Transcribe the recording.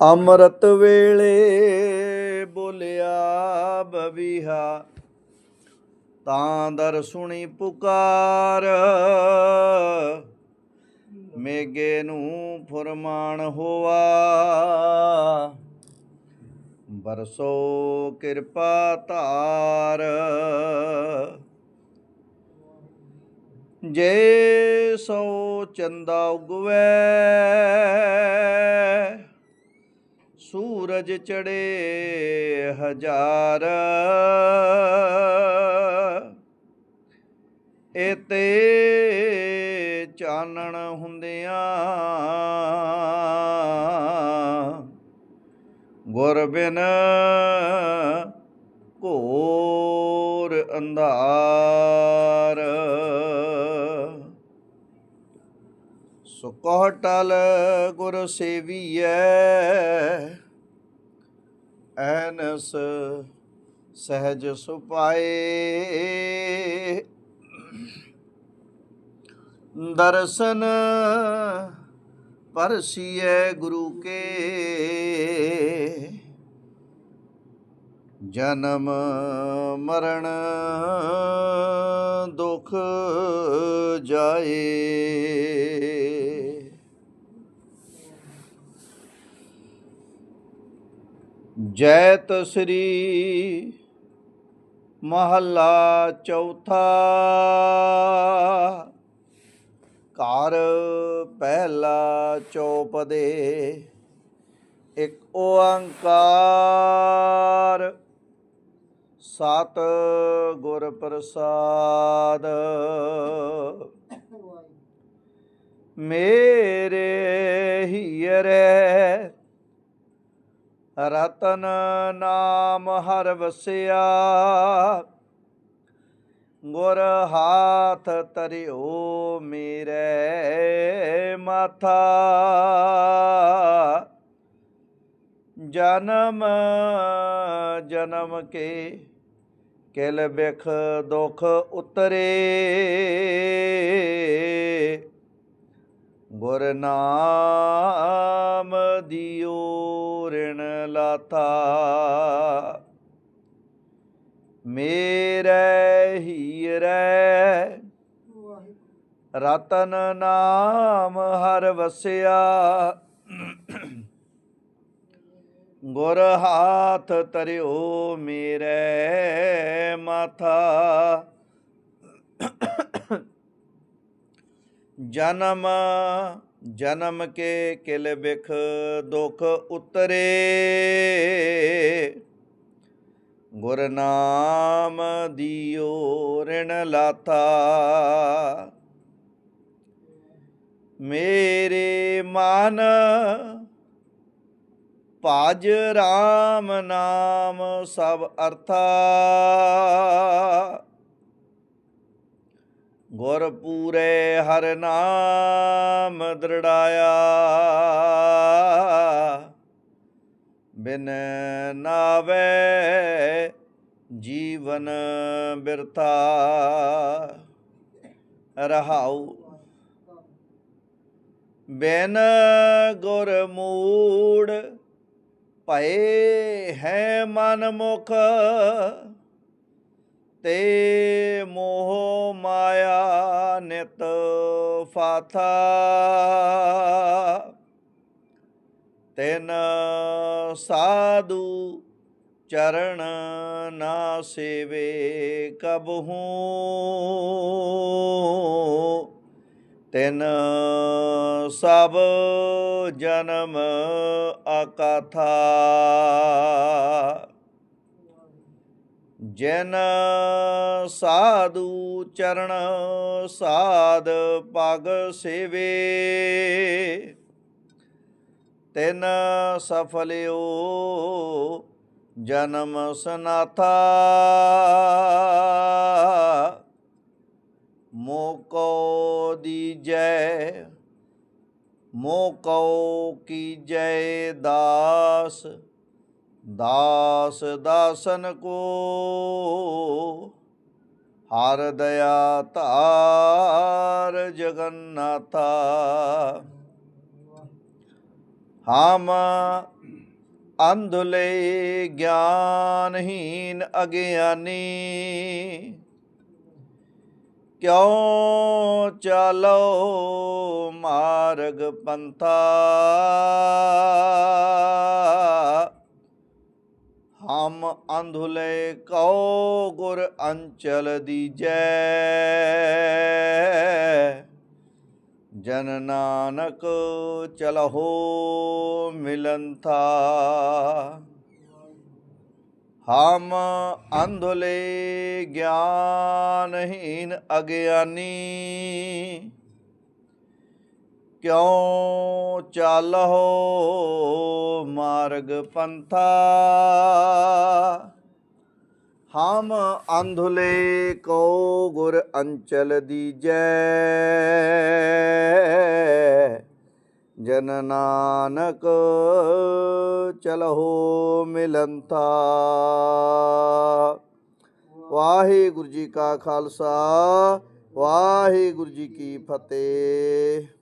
ਅੰਮ੍ਰਿਤ ਵੇਲੇ ਬੋਲਿਆ ਬਵੀਹਾ ਤਾਂ ਦਰ ਸੁਣੀ ਪੁਕਾਰ। ਮੇਗੇ ਨੂੰ ਫਰਮਾਨ ਹੋਆ, ਬਰਸੋ ਕਿਰਪਾ ਧਾਰ। ਜੇ ਸੋ ਚੰਦਾ ਉਗਵੈ ਸੂਰਜ ਚੜੇ ਹਜ਼ਾਰ। ਇਤੇ ਚਾਨਣ ਹੁੰਦਿਆਂ ਗੁਰ ਬਿਨ ਘੋਰ ਅੰਧਾਰ। ਸੁਕਹ ਟਲ ਗੁਰ ਸੇਵੀਐ, ਐਨਸ ਸਹਿਜ ਸੁਪਾਏ। ਦਰਸ਼ਨ ਪਰਸੀਏ ਗੁਰੂ ਕੇ, ਜਨਮ ਮਰਨ ਦੁਖ ਜਾਏ। ਜੈਤ ਸ੍ਰੀ ਮਹੱਲਾ ਚੌਥਾ। ਘਰ ਪਹਿਲਾ ਚੌਪਦੇ ਇੱਕ ਓੰਕਾਰ। ਸਤ ਗੁਰ ਪ੍ਰਸਾਦ। ਮੇਰੇ ਹੀਰੇ ਰਤਨ ਨਾਮ ਹਰ ਵਸਿਆ। ਗੁਰ ਹਾਥ ਤਰਿਓ ਮੇਰੇ ਮਾਥਾ। ਜਨਮ ਜਨਮ ਕੇ ਕਿਲ ਬਿਖ ਦੁਖ ਉਤਰੇ। ਗੁਰ ਨਾਮ ਦਿਓ ਰਿਣ ਲਾਥਾ। ਮੇਰੇ ਹੀਰੇ ਰਤਨ ਨਾਮ ਹਰ ਵਸਿਆ। ਗੁਰ ਹਾਥ ਤਰਿਓ ਮੇਰੇ ਮਾਥਾ। ਜਨਮ ਜਨਮ ਕੇ ਕਿਲ ਬਿਖ ਦੁਖ ਉਤਰੇ। ਗੁਰ ਨਾਮ ਦਿਓ ਰਿਣ ਲਾਥਾ। ਮੇਰੇ ਮਨ ਭਜ RAM ਨਾਮ ਸਭ ਅਰਥਾ। ਗੁਰ ਪੂਰੇ ਹਰ ਨਾਮ ਦ੍ਰਿੜਾਇਆ। ਬਿਨ ਨਾਵੇ ਜੀਵਨ ਬਿਰਥਾ। ਰਹਾਉ ਬਿਨ ਗੁਰ ਮੂੜ ਭਏ ਹੈ ਮਨ ਮੁਖ। ਤੇ ਮੋਹ ਮਾਇਆ ਨਿਤ ਫਾਥਾ। ਤਿਨ ਸਾਧੂ ਚਰਨ ਨਾ ਸੇਵੇ ਕਬਹੂ। ਤਿਨ ਸਭ ਜਨਮ ਅਕਥਾ। ਜਨ ਸਾਧੂ ਚਰਨ ਸਾਧ ਪਗ ਸੇਵੇ। ਤਿਨ ਸਫਲਿਓ ਜਨਮ ਸਨਾਥਾ। ਮੋਕੋ ਦੀ ਜੈ ਮੋਕੋ ਕੀਜੈ ਦਾਸ। ਦਾਸ ਦਾਸਨ ਕੋ ਹਰ ਦਇਆ ਧਾਰ ਜਗਨਨਾਥਾ। ਹਮ ਅੰਧਲੇ ਗਿਆਨਹੀਨ ਅਗਿਆਨੀ, ਕਿਉ ਚਾਲੋ ਮਾਰਗ ਪੰਥਾ? ਹਮ ਅੰਧੁਲੇ ਕਉ ਗੁਰ ਅੰਚਲ ਦੀਜੈ। ਜਨ ਨਾਨਕ ਚਲਹੋ ਮਿਲੰਥਾ। ਹਮ ਅੰਧੁਲੇ ਗਿਆਨਹੀਨ ਅਗਿਆਨੀ। ਕਿਉ ਚਾਲਹੋ ਮਾਰਗ ਪੰਥਾ? ਹਮ ਅੰਧੁਲੇ ਕੋ ਗੁਰ ਅੰਚਲ ਦੀਜੈ। ਜਨ ਨਾਨਕ ਚਲਹੋ ਮਿਲੰਥਾ ਵਾਹਿਗੁਰੂ ਜੀ ਕਾ ਖਾਲਸਾ, ਵਾਹਿਗੁਰੂ ਜੀ ਕੀ ਫਤਿਹ।